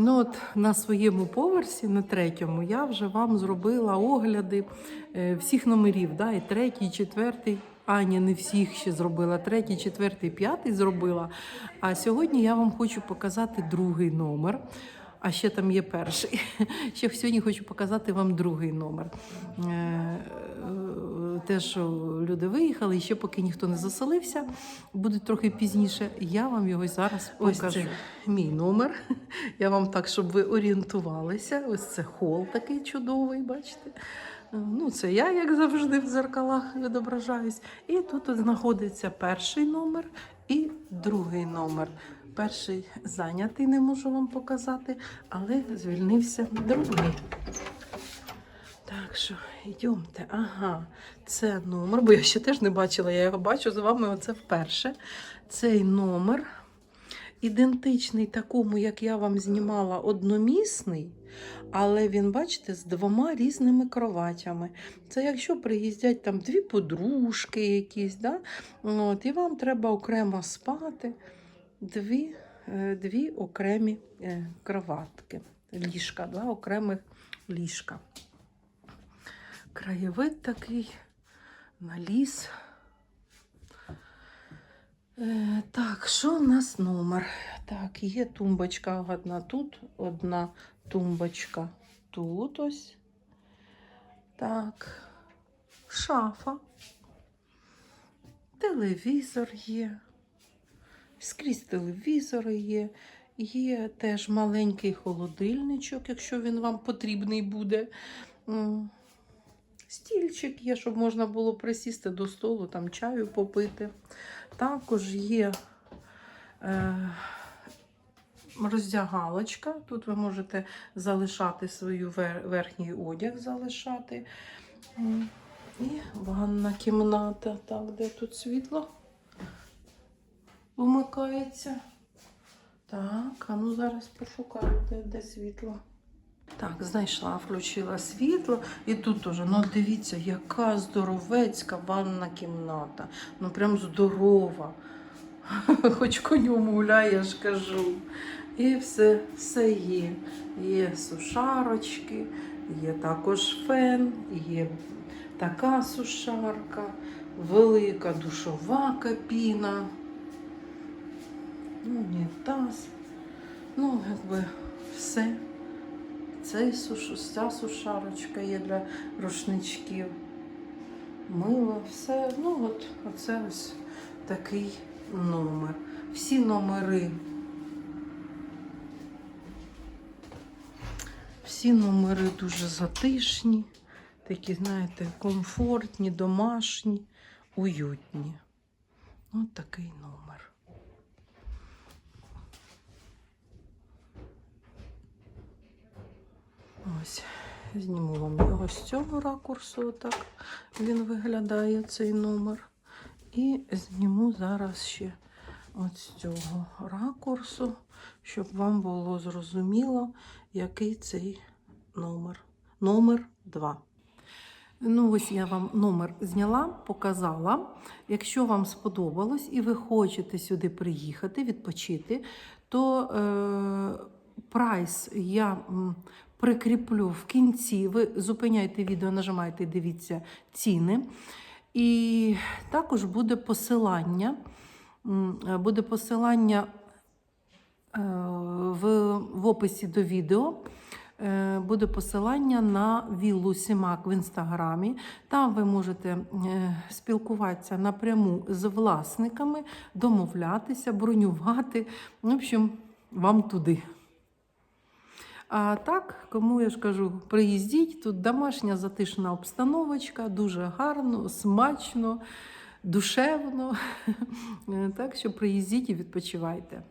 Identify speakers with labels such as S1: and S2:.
S1: Ну от на своєму поверсі, на третьому, я вже вам зробила огляди е, всіх номерів. Да? І третій, четвертий. Аня не всіх ще зробила. Третій, четвертий, п'ятий зробила. А сьогодні я вам хочу показати другий номер. А ще там є перший. Ще сьогодні хочу показати вам другий номер. Те, що люди виїхали, і ще поки ніхто не заселився, буде трохи пізніше. Я вам його зараз покажу. Ось це мій номер. Я вам так, щоб ви орієнтувалися. Ось це хол такий чудовий, бачите. Ну, це я, як завжди, в дзеркалах відображаюсь. І тут знаходиться перший номер і другий номер. Перший зайнятий, не можу вам показати, але звільнився другий. Так що, йдемте. Ага, це номер, бо я ще теж не бачила, я його бачу з вами оце вперше. Цей номер ідентичний такому, як я вам знімала, одномісний, але він, бачите, з двома різними кроватями. Це якщо приїздять там дві подружки якісь, да? От, і вам треба окремо спати. Дві, е, дві окремі е, кроватки, ліжка, два окремих ліжка. Краєвид такий на ліс. Е, так, що в нас номер? Так, є тумбочка одна тут, одна тумбочка тут ось. Так, шафа. Телевізор є. Скрізь телевізори є. Є теж маленький холодильничок, якщо він вам потрібний буде. Стільчик є, щоб можна було присісти до столу, там чаю попити. Також є е, роздягалочка. Тут ви можете залишати свою вер, верхній одяг, залишати. І ванна кімната, так, де тут світло вмикається. Так, а ну зараз пошукаю, де, де світло. Так, знайшла, включила світло. І тут теж, ну дивіться, яка здоровецька ванна кімната. Ну прям здорова. Хоч конем гуляє, я ж кажу. І все, все є. Є сушарочки, є також фен, є така сушарка, велика душова кабіна. Ну, унітаз. Ну, якби все. Цей суш... Ця сушарочка є для рушничків. Мило, все. Ну, от оце ось такий номер. Всі номери. Всі номери дуже затишні, такі, знаєте, комфортні, домашні, уютні. От такий номер. Ось, зніму вам його з цього ракурсу, так він виглядає цей номер. І зніму зараз ще от з цього ракурсу, щоб вам було зрозуміло, який цей номер. Номер 2. Ну, ось я вам номер зняла, показала. Якщо вам сподобалось і ви хочете сюди приїхати, відпочити, то е, прайс я прикріплю в кінці. Ви зупиняйте відео, нажимайте, дивіться ціни. І також буде посилання. Буде посилання е, в, в описі до відео. Е, Буде посилання на віллу Сімак в інстаграмі. Там ви можете е, спілкуватися напряму з власниками, домовлятися, бронювати. В общем, вам туди. А так, кому я ж кажу, приїздіть, тут домашня затишна обстановочка, дуже гарно, смачно, душевно. Так що приїздіть і відпочивайте.